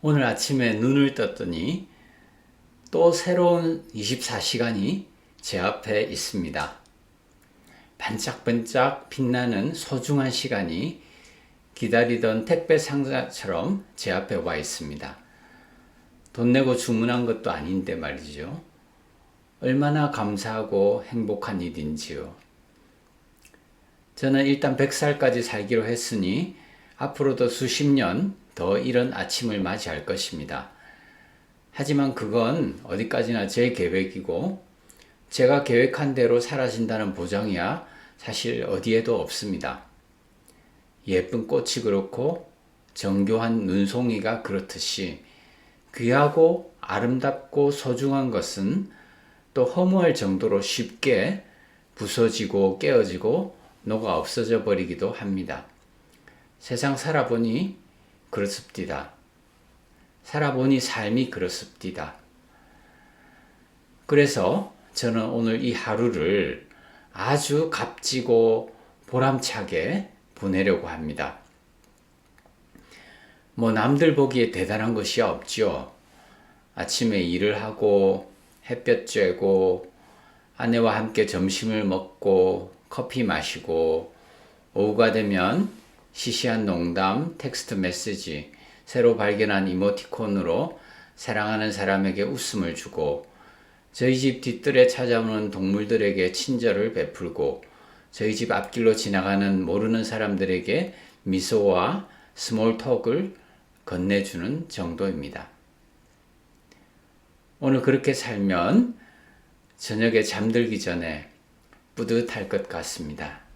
오늘 아침에 눈을 떴더니 또 새로운 24시간이 제 앞에 있습니다. 반짝반짝 빛나는 소중한 시간이 기다리던 택배 상자처럼 제 앞에 와 있습니다. 돈 내고 주문한 것도 아닌데 말이죠. 얼마나 감사하고 행복한 일인지요. 저는 일단 100살까지 살기로 했으니 앞으로도 수십 년 더 이런 아침을 맞이할 것입니다. 하지만 그건 어디까지나 제 계획이고 제가 계획한 대로 사라진다는 보장이야 사실 어디에도 없습니다. 예쁜 꽃이 그렇고 정교한 눈송이가 그렇듯이 귀하고 아름답고 소중한 것은 또 허무할 정도로 쉽게 부서지고 깨어지고 녹아 없어져 버리기도 합니다. 세상 살아보니 그렇습니다. 살아보니 삶이 그렇습니다. 그래서 저는 오늘 이 하루를 아주 값지고 보람차게 보내려고 합니다. 뭐 남들 보기에 대단한 것이 없죠. 아침에 일을 하고 햇볕 쬐고 아내와 함께 점심을 먹고 커피 마시고 오후가 되면 시시한 농담, 텍스트 메시지, 새로 발견한 이모티콘으로 사랑하는 사람에게 웃음을 주고 저희 집 뒤뜰에 찾아오는 동물들에게 친절을 베풀고 저희 집 앞길로 지나가는 모르는 사람들에게 미소와 스몰 톡을 건네주는 정도입니다. 오늘 그렇게 살면 저녁에 잠들기 전에 뿌듯할 것 같습니다.